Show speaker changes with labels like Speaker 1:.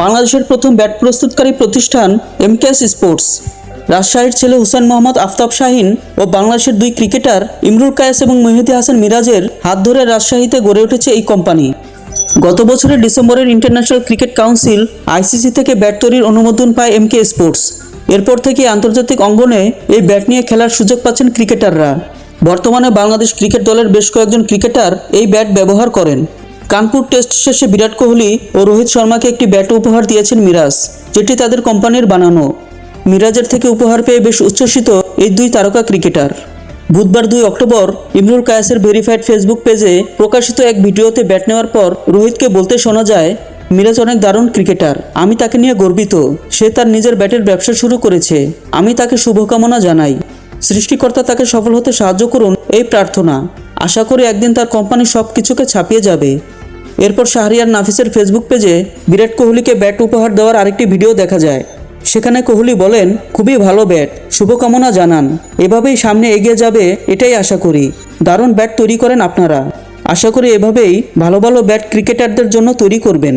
Speaker 1: বাংলাদেশের প্রথম ব্যাট প্রস্তুতকারী প্রতিষ্ঠান এমকেএস স্পোর্টস। রাজশাহীর ছেলে হুসেন মোহাম্মদ আফতাব শাহিন ও বাংলাদেশের দুই ক্রিকেটার ইমরুল কায়েস এবং মেহেদি হাসান মিরাজের হাত ধরে রাজশাহীতে গড়ে উঠেছে এই কোম্পানি। গত বছরের ডিসেম্বরের ইন্টারন্যাশনাল ক্রিকেট কাউন্সিল আইসিসি থেকে ব্যাট তৈরির অনুমোদন পায় এমকে স্পোর্টস। এরপর থেকে আন্তর্জাতিক অঙ্গনে এই ব্যাট নিয়ে খেলার সুযোগ পাচ্ছেন ক্রিকেটাররা। বর্তমানে বাংলাদেশ ক্রিকেট দলের বেশ কয়েকজন ক্রিকেটার এই ব্যাট ব্যবহার করেন। কানপুর টেস্ট শেষে বিরাট কোহলি ও রোহিত শর্মাকে একটি ব্যাট উপহার দিয়েছেন মিরাজ, যেটি তাদের কোম্পানির বানানো। মিরাজের থেকে উপহার পেয়ে বেশ উচ্ছ্বসিত এই দুই তারকা ক্রিকেটার। বুধবার দুই অক্টোবর ইমরুল কায়াসের ভেরিফাইড ফেসবুক পেজে প্রকাশিত এক ভিডিওতে ব্যাট নেওয়ার পর রোহিতকে বলতে শোনা যায়, মিরাজ অনেক দারুণ ক্রিকেটার। আমি তাকে নিয়ে গর্বিত। সে তার নিজের ব্যাটের ব্যবসা শুরু করেছে। আমি তাকে শুভকামনা জানাই। সৃষ্টিকর্তা তাকে সফল হতে সাহায্য করুন, এই প্রার্থনা। আশা করি একদিন তার কোম্পানি সব কিছুকে ছাপিয়ে যাবে। এরপর শাহরিয়ার নাফিসের ফেসবুক পেজে বিরাট কোহলিকে ব্যাট উপহার দেওয়ার আরেকটি ভিডিও দেখা যায়। সেখানে কোহলি বলেন, খুবই ভালো ব্যাট, শুভকামনা জানান। এভাবেই সামনে এগিয়ে যাবে, এটাই আশা করি। দারুণ ব্যাট তৈরি করেন আপনারা। আশা করি এভাবেই ভালো ভালো ব্যাট ক্রিকেটারদের জন্য তৈরি করবেন।